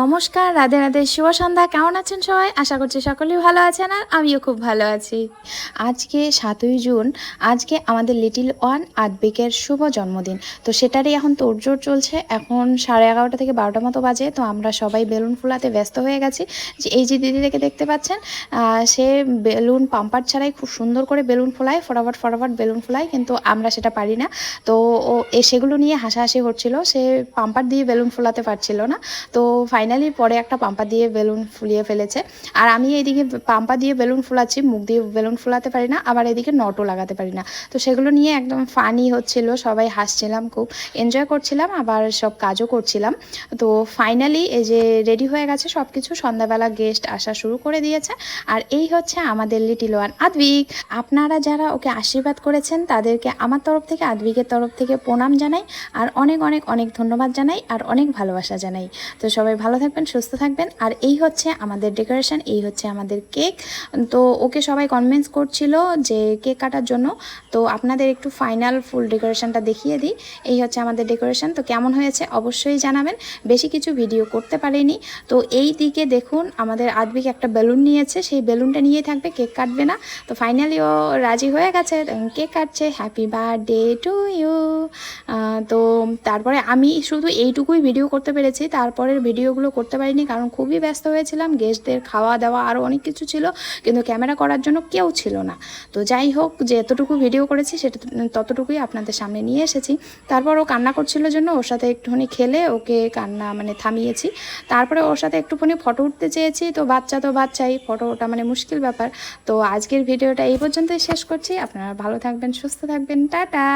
নমস্কার, রাধে রাধে, শুভ সন্ধ্যা, কেমন আছেন সবাই? আশা করছি সকলেই ভালো আছেন আর আমিও খুব ভালো আছি। আজকে সাতই জুন, আজকে আমাদের লিটিল ওয়ান আদবিকের শুভ জন্মদিন। তো সেটারই এখন তোড়জোড় চলছে। এখন সাড়ে এগারোটা থেকে বারোটা মতো বাজে, তো আমরা সবাই বেলুন ফুলাতে ব্যস্ত হয়ে গেছি। যে এই যে দিদিটাকে দেখতে পাচ্ছেন সে বেলুন পাম্পার ছাড়াই খুব সুন্দর করে বেলুন ফোলায়, ফটাফট ফটাফট বেলুন ফোলায়, কিন্তু আমরা সেটা পারি না। তো ও সেগুলো নিয়ে হাসাহাসি হচ্ছিল। সে পাম্পার দিয়ে বেলুন ফোলাতে পারছিল না। তো ফাইনালি পরে একটা পাম্পা দিয়ে বেলুন ফুলিয়ে ফেলেছে। আর আমি এইদিকে পাম্পা দিয়ে বেলুন ফুলাচ্ছি, মুখ দিয়ে বেলুন ফুলাতে পারি না, আবার এদিকে নটও লাগাতে পারি না। তো সেগুলো নিয়ে একদম ফানি হচ্ছিল, সবাই হাসছিলাম খুব। এনজয় করছিলাম, আবার সব কাজও করছিলাম। তো ফাইনালি এই যে রেডি হয়ে গেছে সব কিছু সন্ধ্যাবেলা গেস্ট আসা শুরু করে দিয়েছে। আর এই হচ্ছে আমাদের লিটিল ওয়ান আদবিক। আপনারা যারা ওকে আশীর্বাদ করেছেন, তাদেরকে আমার তরফ থেকে, আদবিকের তরফ থেকে প্রণাম জানাই। আর অনেক অনেক অনেক ধন্যবাদ জানাই, আর অনেক ভালোবাসা জানাই। তো সবাই ভালো থাকবেন, সুস্থ থাকবেন। আর এই হচ্ছে আমাদের ডেকোরেশন এই হচ্ছে আমাদের কেক তো ওকে সবাই কনভিন্স করছিল যে কেক কাটার জন্য। তো আপনাদের একটু ফাইনাল ফুল ডেকোরেশনটা দেখিয়ে দিই। এই হচ্ছে আমাদের ডেকোরেশন তো কেমন হয়েছে অবশ্যই জানাবেন। বেশি কিছু ভিডিও করতে পারিনি। তো এই দিকে দেখুন, আমাদের আদবিক একটা বেলুন নিয়েছে। সেই বেলুনটা নিয়ে থাকবে কেক কাটবে না। তো ফাইনালি ও রাজি হয়ে গেছে কেক কাটছে। হ্যাপি বার্থডে টু ইউ তো তারপরে আমি শুধু এইটুকুই ভিডিও করতে পেরেছি। তারপরের ভিডিওগুলো করতে পারিনি, কারণ খুবই ব্যস্ত হয়েছিলাম গেস্টদের খাওয়া দাওয়া আরও অনেক কিছু ছিল, কিন্তু ক্যামেরা করার জন্য কেউ ছিল না। তো যাই হোক, যে এতটুকু ভিডিও করেছি, সেটা ততটুকুই আপনাদের সামনে নিয়ে এসেছি। তারপর ও কান্না করছিল জন্য ওর সাথে একটুখানি খেলে ওকে কান্না মানে থামিয়েছি। তারপরে ওর সাথে একটুখানি ফটো উঠতে চেয়েছি, তো বাচ্চা তো বাচ্চাই ফটো ওটা মানে মুশকিল ব্যাপার। তো আজকের ভিডিওটা এই পর্যন্তই শেষ করছি, আপনারা ভালো থাকবেন, সুস্থ থাকবেন, টাটা!